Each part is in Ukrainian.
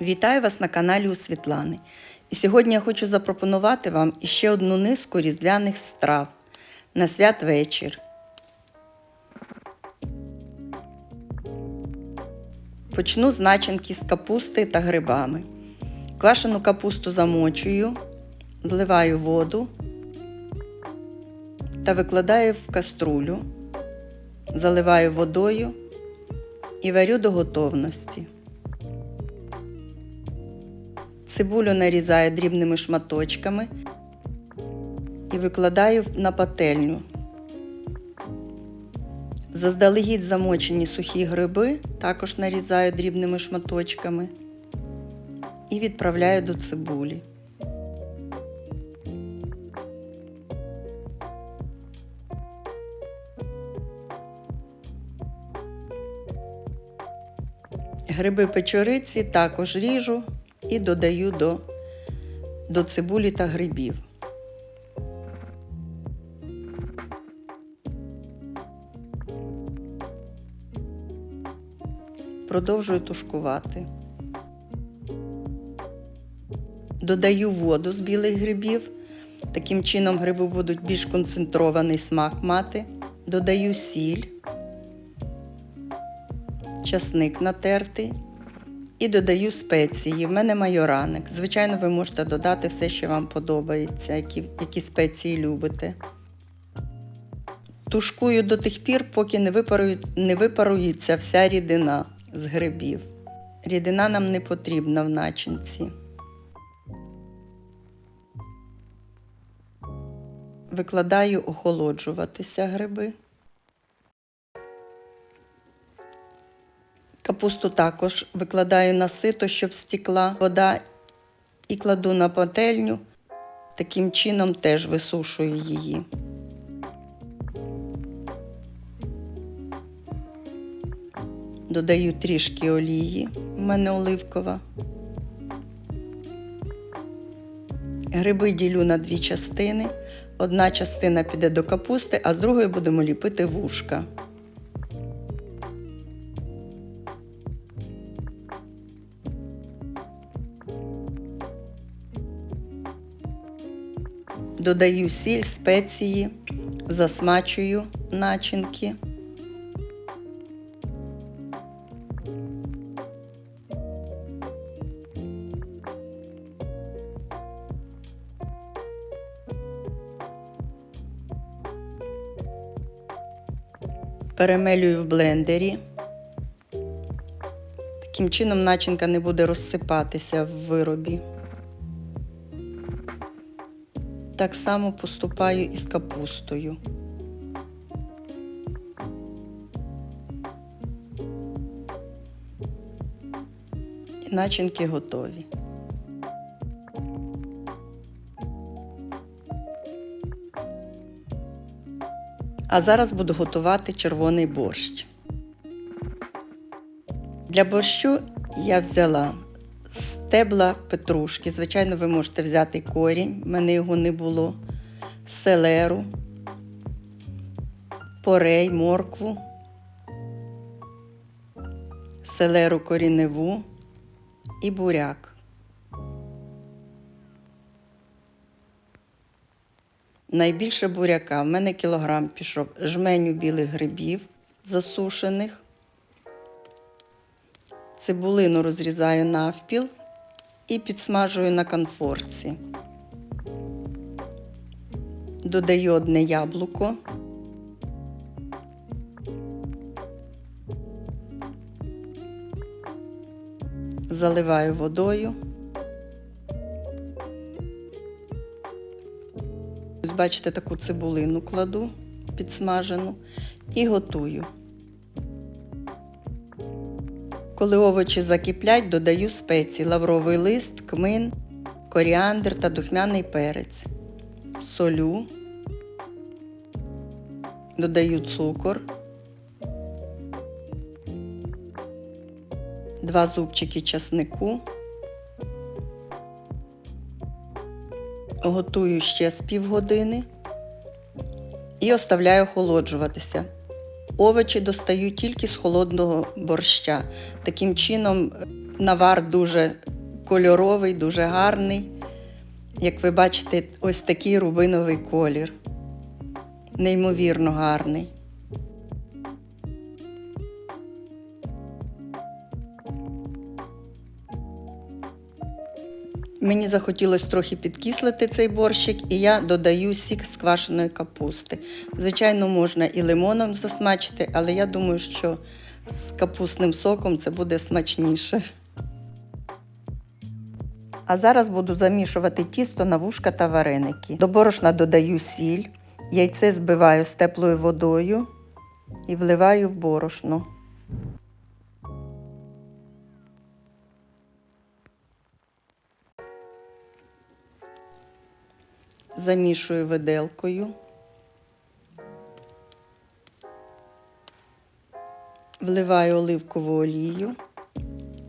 Вітаю вас на каналі у Світлани. І сьогодні я хочу запропонувати вам іще одну низку різдвяних страв на святвечір. Почну з начинки з капусти та грибами. Квашену капусту замочую, вливаю воду та викладаю в каструлю, заливаю водою і варю до готовності. Цибулю нарізаю дрібними шматочками і викладаю на пательню. Заздалегідь замочені сухі гриби також нарізаю дрібними шматочками і відправляю до цибулі. Гриби печориці також ріжу і додаю до, до цибулі та грибів. Продовжую тушкувати. Додаю воду з білих грибів. Таким чином гриби будуть більш концентрований смак мати. Додаю сіль, часник натертий і додаю спеції. В мене майораник. Звичайно, ви можете додати все, що вам подобається, які, які спеції любите. Тушкую до тих пір, поки не, випарує, не випарується вся рідина з грибів. Рідина нам не потрібна в начинці. Викладаю охолоджуватися гриби. Капусту також викладаю на сито, щоб стікла вода, і кладу на пательню. Таким чином теж висушую її. Додаю трішки олії, у мене оливкова. Гриби ділю на дві частини. Одна частина піде до капусти, а з другої будемо ліпити вушка. Додаю сіль, спеції, засмачую начинки. Перемелюю в блендері. Таким чином начинка не буде розсипатися в виробі. Так само поступаю і з капустою. І начинки готові. А зараз буду готувати червоний борщ. Для борщу я взяла стебла петрушки. Звичайно, ви можете взяти корінь, в мене його не було, селеру, порей, моркву, селеру коріневу і буряк. Найбільше буряка в мене кілограм пішов жменю білих грибів засушених. Цибулину розрізаю навпіл і підсмажую на конфорці. Додаю одне яблуко. Заливаю водою. Бачите, таку цибулину кладу підсмажену і готую. Коли овочі закиплять, додаю спеції лавровий лист, кмин, коріандр та духмяний перець. Солю, додаю цукор, два зубчики часнику. Готую ще з півгодини і оставляю охолоджуватися. Овочі достаю тільки з холодного борща. Таким чином навар дуже кольоровий, дуже гарний. Як ви бачите, ось такий рубиновий колір. Неймовірно гарний. Мені захотілося трохи підкислити цей борщик, і я додаю сік з квашеної капусти. Звичайно, можна і лимоном засмачити, але я думаю, що з капустним соком це буде смачніше. А зараз буду замішувати тісто на вушка та вареники. До борошна додаю сіль, яйце збиваю з теплою водою і вливаю в борошно. Замішую виделкою. Вливаю оливкову олію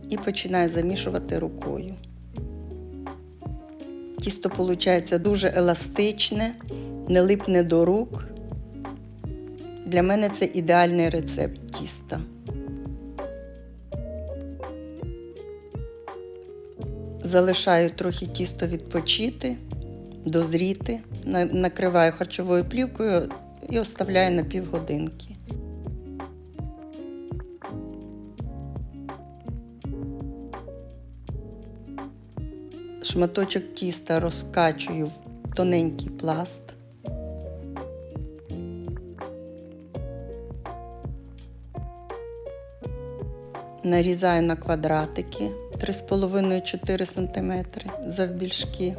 і починаю замішувати рукою. Тісто виходить дуже еластичне, не липне до рук. Для мене це ідеальний рецепт тіста. Залишаю трохи тісто відпочити, дозріти, накриваю харчовою плівкою і оставляю на півгодинки. Шматочок тіста розкачую в тоненький пласт. Нарізаю на квадратики 3,5-4 см завбільшки.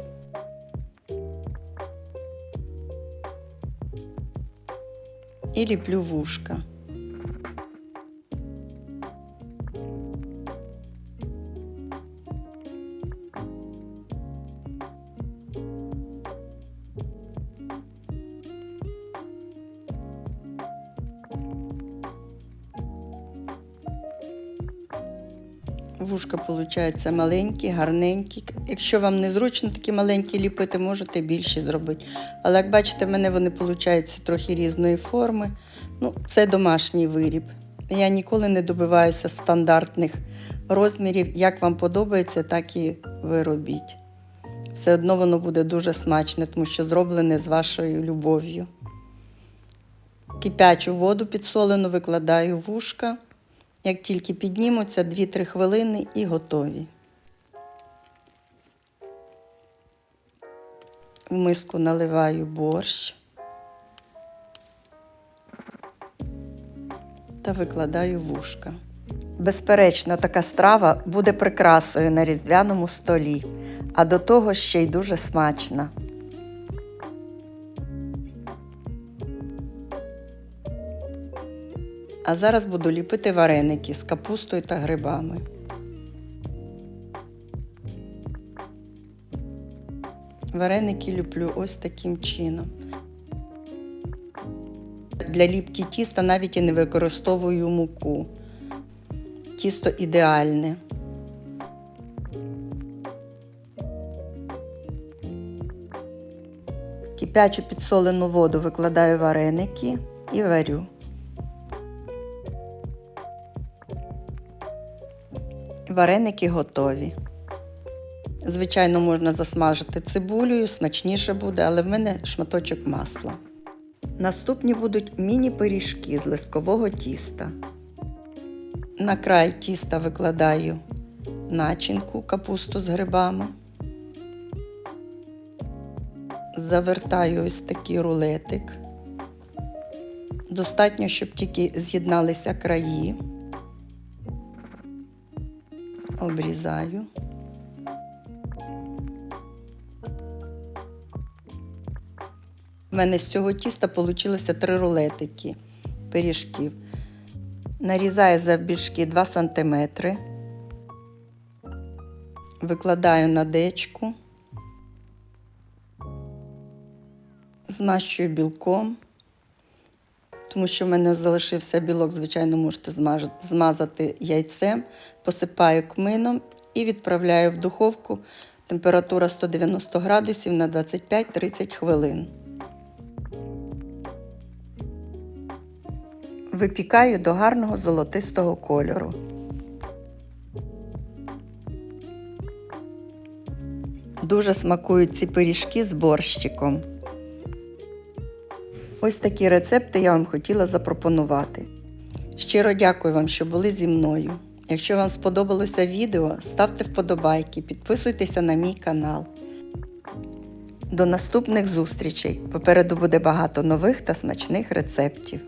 І ліплю вушка. Вушка виходить маленькі, гарненькі. Якщо вам незручно такі маленькі ліпити, можете більші зробити. Але як бачите, в мене вони получаються трохи різної форми. Ну, це домашній виріб. Я ніколи не добиваюся стандартних розмірів. Як вам подобається, так і ви робіть. Все одно воно буде дуже смачне, тому що зроблене з вашою любов'ю. Кипячу воду підсолену викладаю вушка. Як тільки піднімуться 2-3 хвилини і готові. В миску наливаю борщ та викладаю вушка. Безперечно, така страва буде прикрасою на різдвяному столі, а до того ще й дуже смачна. А зараз буду ліпити вареники з капустою та грибами. Вареники ліплю ось таким чином. Для ліпки тіста навіть і не використовую муку. Тісто ідеальне. Кипячу підсолену воду викладаю вареники і варю. Вареники готові. Звичайно, можна засмажити цибулею, смачніше буде, але в мене шматочок масла. Наступні будуть міні-пиріжки з листкового тіста. На край тіста викладаю начинку, капусту з грибами. Завертаю ось такий рулетик. Достатньо, щоб тільки з'єдналися краї. Обрізаю. У мене з цього тіста вийшло три рулетики пиріжків. Нарізаю завбільшки 2 см. Викладаю на дечку. Змащую білком, тому що в мене залишився білок, звичайно, можете змазати яйцем, посипаю кмином і відправляю в духовку температура 190 градусів на 25-30 хвилин. Випікаю до гарного золотистого кольору. Дуже смакують ці пиріжки з борщиком. Ось такі рецепти я вам хотіла запропонувати. Щиро дякую вам, що були зі мною. Якщо вам сподобалося відео, ставте вподобайки, підписуйтеся на мій канал. До наступних зустрічей! Попереду буде багато нових та смачних рецептів.